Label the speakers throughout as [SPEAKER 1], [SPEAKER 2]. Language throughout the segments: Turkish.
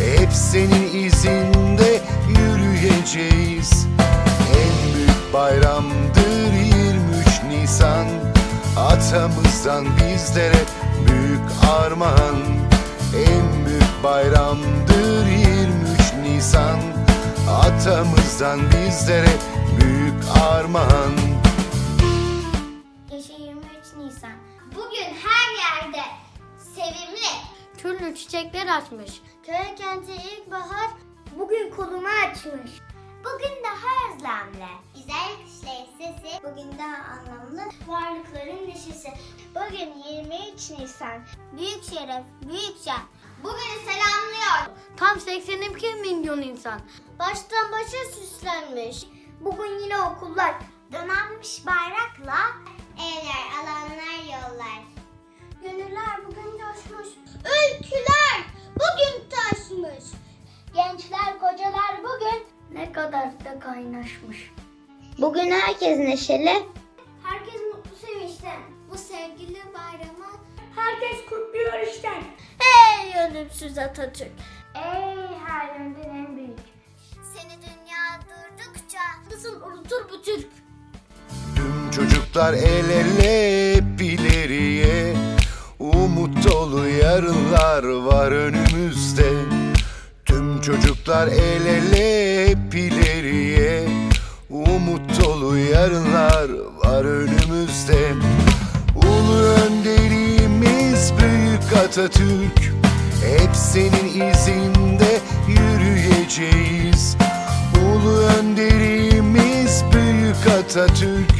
[SPEAKER 1] Hep senin izinde yürüyeceğiz En büyük bayramdır 23 Nisan Atamızdan bizlere büyük armağan En büyük bayramdır 23 Nisan Atamızdan bizlere büyük armağan
[SPEAKER 2] Yaşa 23 Nisan. Bugün her yerde sevimli.
[SPEAKER 3] Türlü çiçekler açmış.
[SPEAKER 2] Köy kenti ilkbahar bugün kolunu açmış. Bugün daha özlemli. Güzel kuşların sesi. Bugün daha anlamlı. Varlıkların neşesi. Bugün 23 Nisan. Büyük şeref, büyük şan. Bugün selamlıyor.
[SPEAKER 3] Tam 82 milyon insan.
[SPEAKER 2] Baştan başa süslenmiş. Bugün yine okullar donanmış bayrakla evler, alanlar, yollar. Kadar da kaynaşmış. Bugün herkes neşeli. Herkes mutlu sevinçten. Bu sevgili bayramı herkes kutluyor işten. Ey ölümsüz Atatürk. Ey her yönden en büyük. Seni dünya durdukça nasıl unutur bu Türk?
[SPEAKER 1] Tüm çocuklar el ele hep ileriye Umut dolu yarınlar var önümüzde Tüm çocuklar el ele hep ileriye. Umut dolu yarınlar var önümüzde. Ulu önderimiz büyük Atatürk. Hep senin izinde yürüyeceğiz. Ulu önderimiz büyük Atatürk.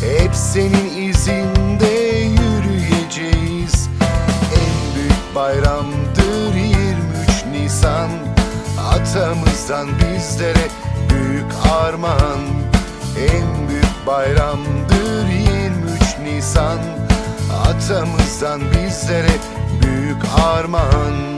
[SPEAKER 1] Hep senin izinde yürüyeceğiz. En büyük bayramdır Atamızdan bizlere büyük armağan. En büyük bayramdır 23 Nisan. Atamızdan bizlere büyük armağan